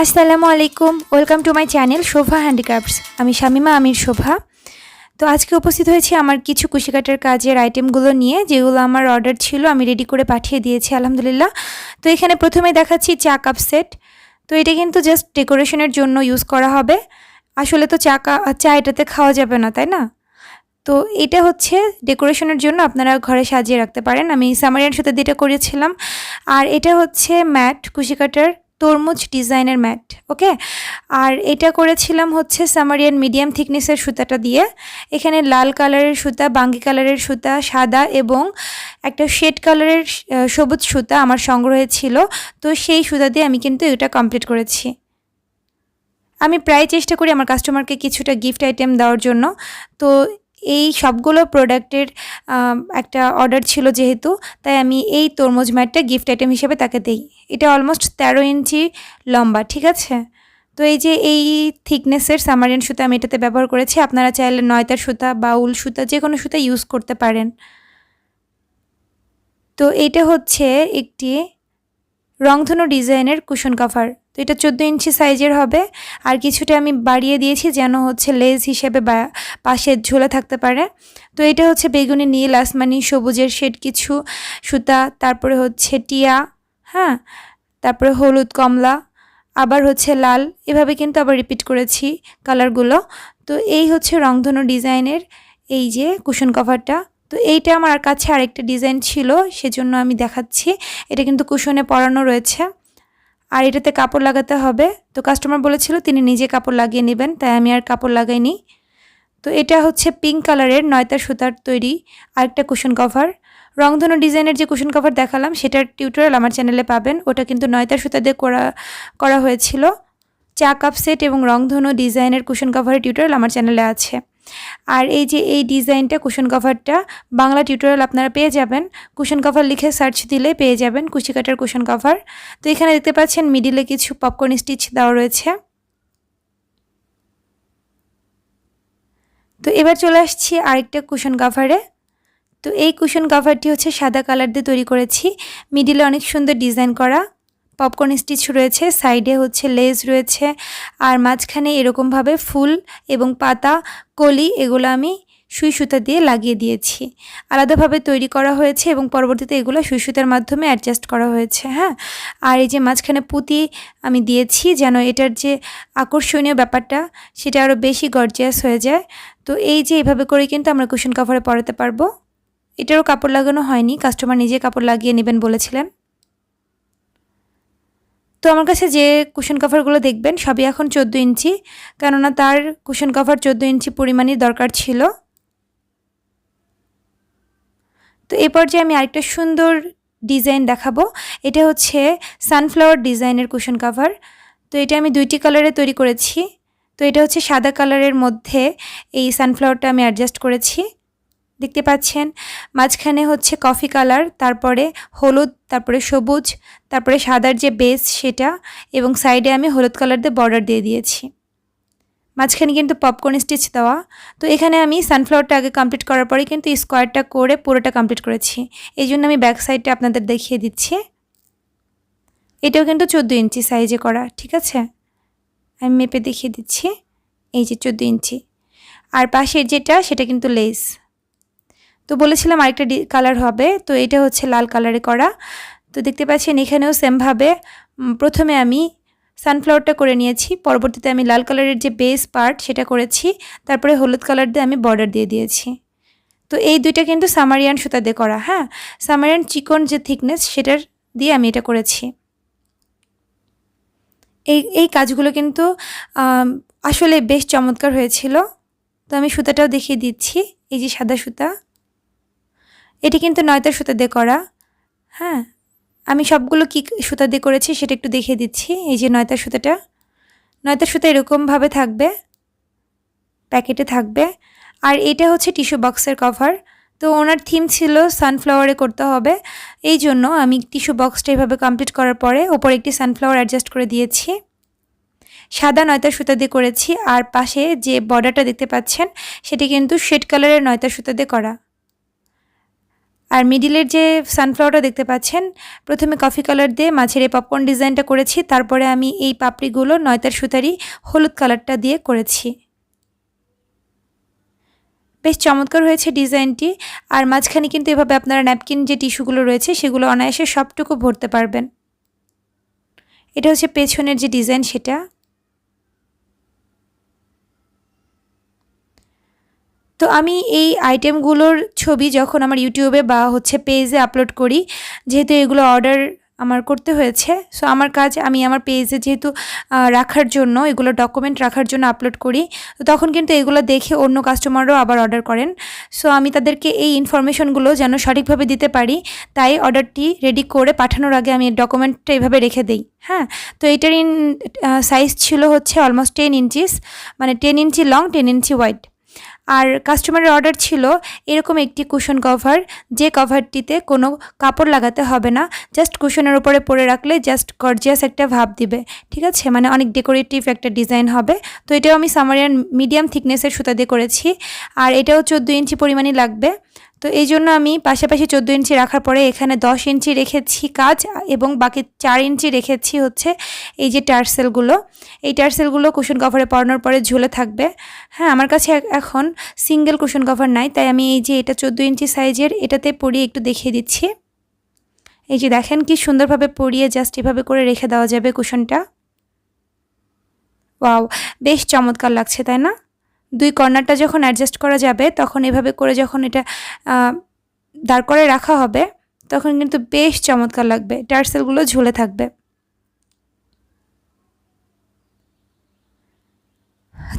আসসালামু আলাইকুম, welcome to my channel Shobha handicrafts. আমি শামিমা আমির শোভা। তো আজকে উপস্থিত হয়েছি আমার কিছু কুশিকাটার কাজের আইটেমগুলো নিয়ে, যেগুলো আমার অর্ডার ছিল, আমি রেডি করে পাঠিয়ে দিয়েছি, আলহামদুলিল্লাহ। তো এখানে প্রথমে দেখাচ্ছি চা কাপ সেট তো এটা কিন্তু জাস্ট ডেকোরেশনের জন্য ইউজ করা হবে। আসলে তো চা কা চা এটাতে খাওয়া যাবে না, তাই না? তো এটা হচ্ছে ডেকোরেশনের জন্য আপনারা ঘরে সাজিয়ে রাখতে পারেন। আমি সামারিয়ান সুতো দিয়ে এটা করেছিলাম। আর এটা হচ্ছে ম্যাট কুশিকাটার তরমুজ ডিজাইনের ম্যাট, ওকে? আর এটা করেছিলাম হচ্ছে সামারিয়ান মিডিয়াম থিকনেসের সুতাটা দিয়ে। এখানে লাল কালারের সুতা, বাঙ্গি কালারের সুতা, সাদা এবং একটা শেড কালারের সবুজ সুতা আমার সংগ্রহে ছিল। তো সেই সুতা দিয়ে আমি কিন্তু এটা কমপ্লিট করেছি। আমি প্রায় চেষ্টা করি আমার কাস্টমারকে কিছুটা গিফট আইটেম দেওয়ার জন্য। তো এই সবগুলো প্রোডাক্টের একটা অর্ডার ছিল যেহেতু, তাই আমি এই তরমুজ ম্যাটটা গিফট আইটেম হিসেবে তাকে দিই। এটা অলমোস্ট তেরো ইঞ্চি লম্বা, ঠিক আছে? তো এই যে এই থিকনেসের সামারিয়ান সুতা আমি এটাতে ব্যবহার করেছি, আপনারা চাইলে নয়তার সুতা বা উল সুতা যে কোনো সুতা ইউজ করতে পারেন। তো এটা হচ্ছে একটি রংধনু ডিজাইনের কুশন কাভার তো এটা চোদ্দ ইঞ্চি সাইজের হবে। আর কিছুটা আমি বাড়িয়ে দিয়েছি যেন হচ্ছে লেজ হিসেবে বা পাশে ঝুলে থাকতে পারে। তো এটা হচ্ছে বেগুনি, নীল, আসমানি, সবুজের শেড কিছু, সুতা, তারপরে হচ্ছে টিয়া হ্যাঁ? তারপরে হলুদ, কমলা, আবার হচ্ছে লাল। এভাবে কিন্তু আবার রিপিট করেছি কালারগুলো তো এই হচ্ছে রংধনু ডিজাইনের এই যে কুশন কভারটা তো এইটা আমার কাছে আরেকটা ডিজাইন ছিল, সেজন্য আমি দেখাচ্ছি। এটা কিন্তু কুশনে পরানো রয়েছে। আর এটাতে কাপড় লাগাতে হবে। তো কাস্টমার বলেছিল তিনি নিজে কাপড় লাগিয়ে নেবেন, তাই আমি আর কাপড় লাগাইনি। তো এটা হচ্ছে পিঙ্ক কালারের নয়তা সুতার তৈরি আরেকটা কুশন কভার রংধনু ডিজাইনের যে কুশন কভার দেখালাম, সেটার টিউটোরিয়াল আমার চ্যানেলে পাবেন। ওটা কিন্তু নয়তা সুতা দিয়ে করা করা হয়েছিল। চা কাপ সেট এবং রংধনু ডিজাইনের কুশন কভারের টিউটোরিয়াল আমার চ্যানেলে আছে। আর এই যে এই ডিজাইনটা কুশন কভারটা বাংলা টিউটোরিয়াল আপনারা পেয়ে যাবেন। কুশন কভার লিখে সার্চ দিলে পেয়ে যাবেন কুশি কাটার কুশন কভার তো এখানে দেখতে পাচ্ছেন মিডিলে কিছু পপকর্ন স্টিচ দেওয়া রয়েছে। তো এবার চলে আসছি আরেকটা কুশন কাভারে তো এই কুশন কাভারটি হচ্ছে সাদা কালার দিয়ে তৈরি করেছি। মিডিলে অনেক সুন্দর ডিজাইন করা। পপকর্ন স্টিচ রয়েছে, সাইডে হচ্ছে লেজ রয়েছে, আর মাঝখানে এরকমভাবে ফুল এবং পাতা, কলি এগুলো আমি সুই সুতা দিয়ে লাগিয়ে দিয়েছি। আলাদাভাবে তৈরি করা হয়েছে এবং পরবর্তীতে এগুলো সুই সুতার মাধ্যমে অ্যাডজাস্ট করা হয়েছে হ্যাঁ? আর এই যে মাঝখানে পুঁতি আমি দিয়েছি যেন এটার যে আকর্ষণীয় ব্যাপারটা, সেটা আরও বেশি গর্জিয়াস হয়ে যায়। তো এই যে এইভাবে করে কিন্তু আমরা কুশন কাভারে পরাতে পারব। এটারও কাপড় লাগানো হয়নি কাস্টমার নিজে কাপড় লাগিয়ে নেবেন বলেছিলেন। তো আমার কাছে যে কুশন কাভারগুলো দেখবেন, সবই এখন চোদ্দ ইঞ্চি। কেননা তার কুশন কাভার চোদ্দ ইঞ্চি পরিমাণই দরকার ছিল। তো এ পর্যায়ে আমি আরেকটা সুন্দর ডিজাইন দেখাবো। এটা হচ্ছে সানফ্লাওয়ার ডিজাইনের কুশন কাভার তো এটা আমি দুইটি কালারে তৈরি করেছি। তো এটা হচ্ছে সাদা কালারের মধ্যে এই সানফ্লাওয়ারটা আমি অ্যাডজাস্ট করেছি। দেখতে পাচ্ছেন। মাঝখানে হচ্ছে কফি কালার তারপরে হলুদ, তারপরে সবুজ, তারপরে সাদার যে বেস সেটা এবং সাইডে আমি হলুদ কালার দিয়ে বর্ডার দিয়ে দিয়েছি। মাঝখানে কিন্তু পপকর্ন স্টিচ দেওয়া। তো এখানে আমি সানফ্লাওয়ারটা আগে কমপ্লিট করার পরে কিন্তু স্কোয়ারটা করে পুরোটা কমপ্লিট করেছি। এই জন্য আমি ব্যাক সাইডটা আপনাদের দেখিয়ে দিচ্ছি। এটাও কিন্তু চোদ্দ ইঞ্চি সাইজে করা, ঠিক আছে? আমি মেপে দেখিয়ে দিচ্ছি। এই যে চোদ্দ ইঞ্চি। আর পাশের যেটা, সেটা কিন্তু লেস তো বলেছিলাম আরেকটা কালার হবে, তো এটা হচ্ছে লাল কালারে করা। তো দেখতে পাচ্ছেন এখানেও সেমভাবে প্রথমে আমি সানফ্লাওয়ারটা করে নিয়েছি, পরবর্তীতে আমি লাল কালারের যে বেস পার্ট সেটা করেছি, তারপরে হলুদ কালার দিয়ে আমি বর্ডার দিয়ে দিয়েছি। তো এই দুইটা কিন্তু সামারিয়ান সুতা দিয়ে করা হ্যাঁ? সামারিয়ান চিকন যে থিকনেস সেটার দিয়ে আমি এটা করেছি। এই এই কাজগুলো কিন্তু আসলে বেশ চমৎকার হয়েছিল। তো আমি সুতাটাও দেখিয়ে দিচ্ছি, এই যে সাদা সুতা। এটি কিন্তু নয়তার সুতা দিয়ে করা। হ্যাঁ আমি সবগুলো কী সুতা দিয়ে করেছি সেটা একটু দেখিয়ে দিচ্ছি। এই যে নয়তার সুতাটা নয়তার সুতা এরকমভাবে থাকবে, প্যাকেটে থাকবে। আর এটা হচ্ছে টিস্যু বক্সের কভার। তো ওনার থিম ছিল সানফ্লাওয়ারে করতে হবে। এই জন্য আমি টিস্যু বক্সটা এভাবে কমপ্লিট করার পরে ওপরে একটি সানফ্লাওয়ার অ্যাডজাস্ট করে দিয়েছি। সাদা নয়তা সুতা দিয়ে করেছি। আর পাশে যে বর্ডারটা দেখতে পাচ্ছেন, সেটি কিন্তু শেড কালারের নয়তা সুতা দিয়ে করা। আর মিডিলের যে সানফ্লাওয়ারটা দেখতে পাচ্ছেন, প্রথমে কফি কালার দিয়ে মাঝের এই পপকর্ন ডিজাইনটা করেছি, তারপরে আমি এই পাপড়িগুলো নয়তার সুতারি হলুদ কালারটা দিয়ে করেছি। বেশ চমৎকার হয়েছে ডিজাইনটি আর মাঝখানে কিন্তু এভাবে আপনারা ন্যাপকিন যে টিস্যুগুলো রয়েছে, সেগুলো অনায়াসে সবটুকু ভরতে পারবেন। এটা হচ্ছে পেছনের যে ডিজাইন সেটা। তো আমি এই আইটেমগুলোর ছবি যখন আমার ইউটিউবে বা হচ্ছে পেজে আপলোড করি, যেহেতু এগুলো অর্ডার আমার করতে হয়েছে সো আমার কাজ আমি আমার পেজে যেহেতু রাখার জন্য, এগুলো ডকুমেন্ট রাখার জন্য আপলোড করি, তো তখন কিন্তু এগুলো দেখে অন্য কাস্টমারও আবার অর্ডার করেন। সো আমি তাদেরকে এই ইনফরমেশনগুলো যেন সঠিকভাবে দিতে পারি, তাই অর্ডারটি রেডি করে পাঠানোর আগে আমি ডকুমেন্টটা এইভাবে রেখে দিই হ্যাঁ? তো এটার ইন সাইজ ছিল হচ্ছে অলমোস্ট টেন ইঞ্চিস মানে ten inch long ten inch wide আর কাস্টমারের অর্ডার ছিল এরকম একটি কুশন কভার যে কভারটিতে কোনো কাপড় লাগাতে হবে না জাস্ট কুশনের উপরে পরে রাখলে জাস্ট গর্জিয়াস একটা ভাব দিবে, ঠিক আছে? মানে অনেক ডেকোরেটিভ একটা ডিজাইন হবে। তো এটাও আমি সামারিয়ান মিডিয়াম থিকনেসের সুতা দিয়ে করেছি। আর এটাও চোদ্দ ইঞ্চি পরিমাণই লাগবে। তো এই জন্য আমি পাশাপাশি চোদ্দ ইঞ্চি রাখার পরে এখানে দশ ইঞ্চি রেখেছি কাজ এবং বাকি চার ইঞ্চি রেখেছি হচ্ছে এই যে টার্সেলগুলো। এই টার্সেলগুলো কুশন কভারে পরানোর পরে ঝুলে থাকবে। হ্যাঁ আমার কাছে এখন সিঙ্গেল কুশন কভার নাই, তাই আমি এই যে এটা চোদ্দ ইঞ্চি সাইজের এটাতে পরিয়ে একটু দেখিয়ে দিচ্ছি। এই যে দেখেন কি সুন্দরভাবে পরিয়ে জাস্ট এভাবে করে রেখে দেওয়া যাবে কুশনটা ওয়াও, বেশ চমৎকার লাগছে, তাই না? দুই কর্নারটা যখন অ্যাডজাস্ট করা যাবে, তখন এভাবে করে যখন এটা দাঁড় করে রাখা হবে, তখন কিন্তু বেশ চমৎকার লাগবে। টার্সেলগুলো ঝুলে থাকবে।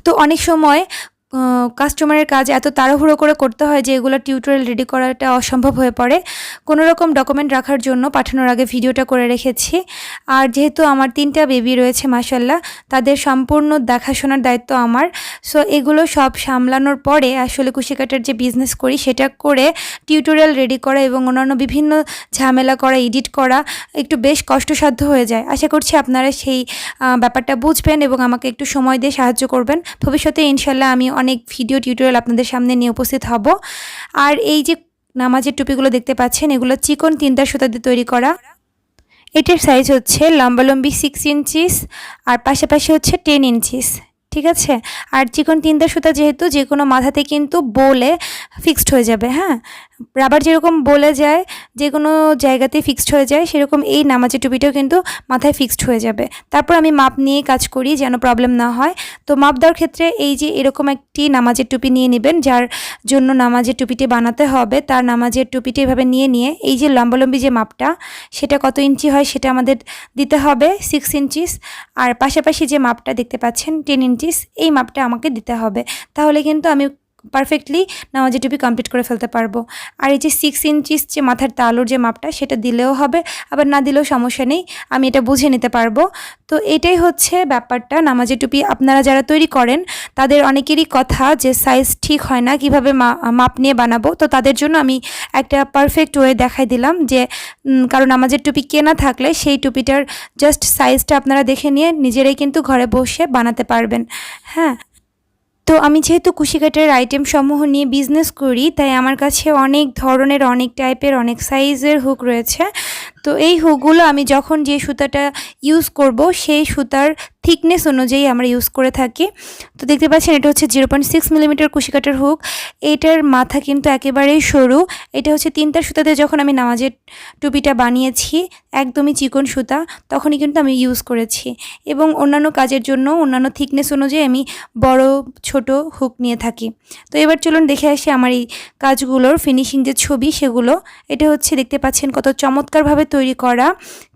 তো অনেক সময় কাস্টমারের কাজ এত তাড়াহুড়ো করে করতে হয় যে এগুলো টিউটোরিয়াল রেডি করাটা অসম্ভব হয়ে পড়ে। কোনো রকম ডকুমেন্ট রাখার জন্য পাঠানোর আগে ভিডিওটা করে রেখেছি। আর যেহেতু আমার তিনটা বেবি রয়েছে মাসাল্লাহ তাদের সম্পূর্ণ দেখাশোনার দায়িত্ব আমার। সো এগুলো সব সামলানোর পরে আসলে কুশিকাটার যে বিজনেস করি, সেটা করে টিউটোরিয়াল রেডি করা এবং অন্যান্য বিভিন্ন ঝামেলা করা এডিট করা একটু বেশ কষ্টসাধ্য হয়ে যায়। আশা করছি আপনারা সেই ব্যাপারটা বুঝবেন এবং আমাকে একটু সময় দিয়ে সাহায্য করবেন। ভবিষ্যতে ইনশাল্লাহ আমি অনেক ভিডিও টিউটোরিয়াল আপনাদের সামনে নিয়ে উপস্থিত হব। আর এই যে নামাজের টুপিগুলো দেখতে পাচ্ছেন, এগুলো চিকন তিনটা সুতা দিয়ে তৈরি করা। এটার সাইজ হচ্ছে লম্বালম্বি সিক্স ইঞ্চিস আর পাশাপাশি হচ্ছে টেন ইঞ্চিস ঠিক আছে? আর চিকন তিনটা সুতা যেহেতু যে কোনো মাথাতে কিন্তু বলে ফিক্সড হয়ে যাবে হ্যাঁ? রাবার যেরকম বলে যায় যে কোনো জায়গাতে ফিক্সড হয়ে যায়, সেরকম এই নামাজের টুপিটাও কিন্তু মাথায় ফিক্সড হয়ে যাবে। তারপর আমি মাপ নিয়ে কাজ করি যেন প্রবলেম না হয়। তো মাপ দেওয়ার ক্ষেত্রে এই যে এরকম একটি নামাজের টুপি নিয়ে নেবেন, যার জন্য নামাজের টুপিটি বানাতে হবে, তার নামাজের টুপিটি এভাবে নিয়ে নিয়ে এই যে লম্বালম্বি যে মাপটা, সেটা কত ইঞ্চি হয় সেটা আমাদের দিতে হবে সিক্স ইঞ্চিস আর পাশাপাশি যে মাপটা দেখতে পাচ্ছেন টেন ইঞ্চিস এই মাপটা আমাকে দিতে হবে। তাহলে কিন্তু আমি পারফেক্টলি নামাজি টুপি কমপ্লিট করে ফেলতে পারব। আর এই যে সিক্স ইঞ্চিস যে মাথার তালুর যে মাপটা, সেটা দিলেও হবে, আবার না দিলেও সমস্যা নেই, আমি এটা বুঝে নিতে পারব। তো এটাই হচ্ছে ব্যাপারটা, নামাজি টুপি আপনারা যারা তৈরি করেন, তাদের অনেকেরই কথা যে সাইজ ঠিক হয় না, কীভাবে মাপ নিয়ে বানাবো। তো তাদের জন্য আমি একটা পারফেক্ট ওয়ে দেখাই দিলাম যে কারণ নামাজের টুপি কেনা থাকলে সেই টুপিটার জাস্ট সাইজটা আপনারা দেখে নিয়ে নিজেরাই কিন্তু ঘরে বসে বানাতে পারবেন। হ্যাঁ তো আমি যেহেতু কুশিঘাটের আইটেম সমূহ নিয়ে বিজনেস করি, তাই আমার কাছে অনেক ধরনের, অনেক টাইপের অনেক সাইজের হুক রয়েছে। তো এই হুকগুলো আমি যখন যে সুতাটা ইউজ করব, সেই সুতার থিকনেস অনুযায়ী আমরা ইউজ করে থাকি। তো দেখতে পাচ্ছেন, এটা হচ্ছে জিরো পয়েন্ট সিক্স মিলিমিটার কুশিকাটার হুক। এটার মাথা কিন্তু একেবারেই সরু। এটা হচ্ছে তিনটা সুতাতে যখন আমি নামাজের টুপিটা বানিয়েছি, একদমই চিকন সুতা, তখনই কিন্তু আমি ইউজ করেছি। এবং অন্যান্য কাজের জন্য, অন্যান্য থিকনেস অনুযায়ী আমি বড়, ছোট হুক নিয়ে থাকি। তো এবার চলুন দেখে আসি আমার এই কাজগুলোর ফিনিশিং যে ছবি, সেগুলো। এটা হচ্ছে, দেখতে পাচ্ছেন কত চমৎকারভাবে তৈরি করা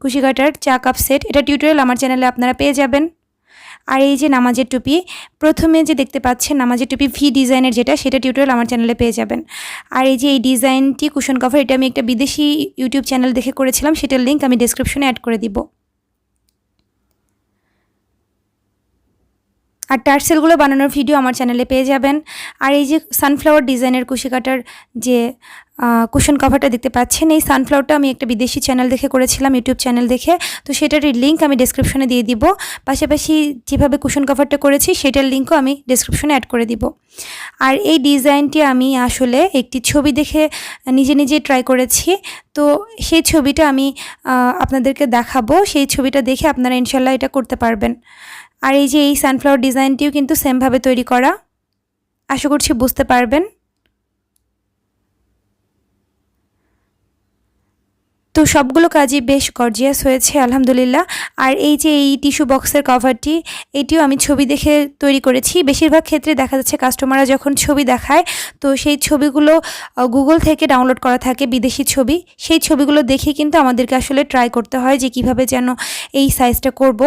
কুশিকাটার চা কাপ সেট। এটা টিউটোরিয়াল আমার চ্যানেলে আপনারা পেয়ে যাবেন। আর এই যে নামাজের টুপি, প্রথমে যে দেখতে পাচ্ছেন নামাজের টুপি ভি ডিজাইনের যেটা, সেটা টিউটোরিয়াল আমার চ্যানেলে পেয়ে যাবেন। আর এই যে এই ডিজাইনটি কুশন কভার এটা আমি একটা বিদেশি ইউটিউব চ্যানেল দেখে করেছিলাম, সেটার লিঙ্ক আমি ডিসক্রিপশনে অ্যাড করে দিব। আর টার্সেলগুলো বানানোর ভিডিও আমার চ্যানেলে পেয়ে যাবেন। আর এই যে সানফ্লাওয়ার ডিজাইনের কুশি কাটার যে কুশন কভারটা দেখতে পাচ্ছেন, এই সানফ্লাওয়ারটা আমি একটা বিদেশি চ্যানেল দেখে করেছিলাম ইউটিউব চ্যানেল দেখে। তো সেটার লিঙ্ক আমি ডিসক্রিপশনে দিয়ে দিব। পাশাপাশি যেভাবে কুশন কভারটা করেছি, সেটার লিঙ্কও আমি ডিসক্রিপশনে অ্যাড করে দিব। আর এই ডিজাইনটি আমি আসলে একটি ছবি দেখে নিজে নিজে ট্রাই করেছি। তো সেই ছবিটা আমি আপনাদেরকে দেখাবো। সেই ছবিটা দেখে আপনারা ইনশাল্লাহ এটা করতে পারবেন। আর এই যে এই সানফ্লাওয়ার ডিজাইনটিও কিন্তু সেমভাবে তৈরি করা। আশা করছি বুঝতে পারবেন। তো সবগুলো কাজই বেশ গর্জিয়াস হয়েছে, আলহামদুলিল্লাহ। আর এই যে এই টিস্যু বক্সের কভারটি এটিও আমি ছবি দেখে তৈরি করেছি। বেশিরভাগ ক্ষেত্রে দেখা যাচ্ছে কাস্টমাররা যখন ছবি দেখায়, তো সেই ছবিগুলো গুগল থেকে ডাউনলোড করা থাকে বিদেশি ছবি। সেই ছবিগুলো দেখে কিন্তু আমাদেরকে আসলে ট্রাই করতে হয় যে কীভাবে যেন এই সাইজটা করব।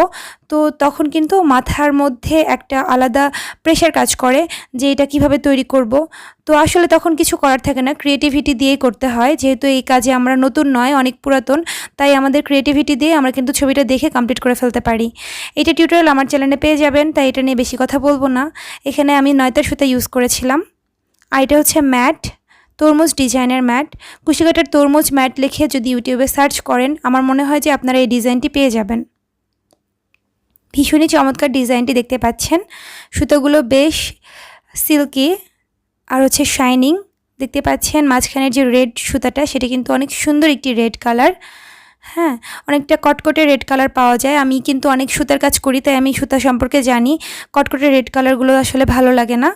তো তখন কিন্তু মাথার মধ্যে একটা আলাদা প্রেশার কাজ করে যে এটা কীভাবে তৈরি করব। তো আসলে তখন কিছু করার থাকে না। ক্রিয়েটিভিটি দিয়েই করতে হয়। যেহেতু এই কাজে আমরা নতুন নয়, অনেক পুরাতন, তাই আমাদের ক্রিয়েটিভিটি দিয়ে আমরা কিন্তু ছবিটা দেখে কমপ্লিট করে ফেলতে পারি। এটা টিউটোরিয়াল আমার চ্যানেলে পেয়ে যাবেন, তাই এটা নিয়ে বেশি কথা বলব না। এখানে আমি নয়তার সুতা ইউজ করেছিলাম। আর এটা হচ্ছে ম্যাট, তরমুজ ডিজাইনের ম্যাট। কুশিকাটার তরমুজ ম্যাট লিখে যদি ইউটিউবে সার্চ করেন, আমার মনে হয় যে আপনারা এই ডিজাইনটি পেয়ে যাবেন। ভীষণই চমৎকার ডিজাইনটি দেখতে পাচ্ছেন। সুতোগুলো বেশ সিল্কি আর হচ্ছে শাইনিং দেখতে পাচ্ছেন মাঝখানের যে রেড সুতাটা, সেটা কিন্তু অনেক সুন্দর একটি রেড কালার হ্যাঁ অনেকটা কটকটে রেড কালার পাওয়া যায়। আমি কিন্তু অনেক সুতার কাজ করি, তাই আমি সুতা সম্পর্কে জানি। কটকটে রেড কালারগুলো আসলে ভালো লাগে না।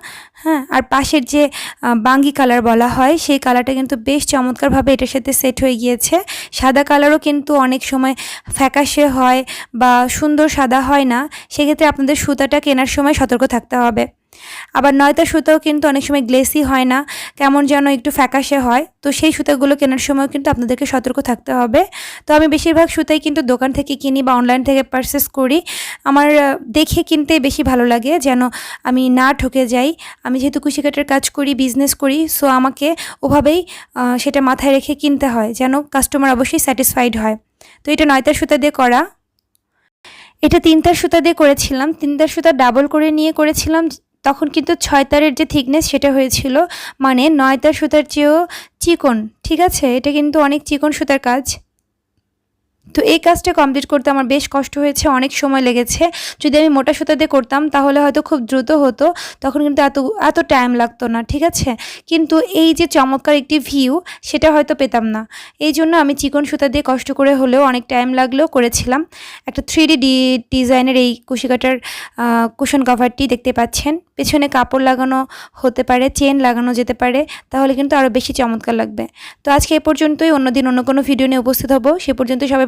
হ্যাঁ আর পাশের যে বাঙ্গি কালার বলা হয়, সেই কালারটা কিন্তু বেশ চমৎকারভাবে এটার সাথে সেট হয়ে গিয়েছে। সাদা কালারও কিন্তু অনেক সময় ফ্যাকাশে হয় বা সুন্দর সাদা হয় না। সেক্ষেত্রে আপনাদের সুতাটা কেনার সময় সতর্ক থাকতে হবে। আবার নয়তা সুতাও কিন্তু অনেক সময় গ্লেসি হয় না, কেমন যেন একটু ফ্যাকাশে হয়। তো সেই সুতাগুলো কেনার সময় কিন্তু আপনাদেরকে সতর্ক থাকতে হবে। তো আমি বেশিরভাগ সুতাই কিন্তু দোকান থেকে কিনি বা অনলাইন থেকে পারচেস করি। আমার দেখে কিনতে বেশি ভালো লাগে যেন আমি না ঠকে যাই। আমি যেহেতু কুশিকাটের কাজ করি বিজনেস করি সো আমাকে ওভাবেই সেটা মাথায় রেখে কিনতে হয় যেন কাস্টমার অবশ্যই স্যাটিসফাইড হয়। তো এটা নয়তার সুতা দিয়ে করা। এটা তিনটার সুতা দিয়ে করেছিলাম। তিনটার সুতা ডাবল করে নিয়ে করেছিলাম। তখন কিন্তু ছয় তারের যে থিকনেস সেটা হয়েছিল মানে নয় তার সুতার চেয়েও চিকন, ঠিক আছে? এটা কিন্তু অনেক চিকন সুতার কাজ। তো এই কাজটা কমপ্লিট করতে আমার বেশ কষ্ট হয়েছে, অনেক সময় লেগেছে। যদি আমি মোটা সুতা দিয়ে করতাম, তাহলে হয়তো খুব দ্রুত হতো, তখন কিন্তু এত এত টাইম লাগতো না, ঠিক আছে? কিন্তু এই যে চমৎকার একটি ভিউ সেটা হয়তো পেতাম না। এই জন্য আমি চিকন সুতা দিয়ে কষ্ট করে হলেও অনেক টাইম লাগলেও করেছিলাম। একটা থ্রি ডি, ডিজাইনের এই কুশিকাটার কুশন কভারটি দেখতে পাচ্ছেন। পেছনে কাপড় লাগানো হতে পারে চেন লাগানো যেতে পারে, তাহলে কিন্তু আরও বেশি চমৎকার লাগবে। তো আজকে এ পর্যন্তই, অন্যদিন অন্য কোনো ভিডিও নিয়ে উপস্থিত হব। সে পর্যন্ত সবাই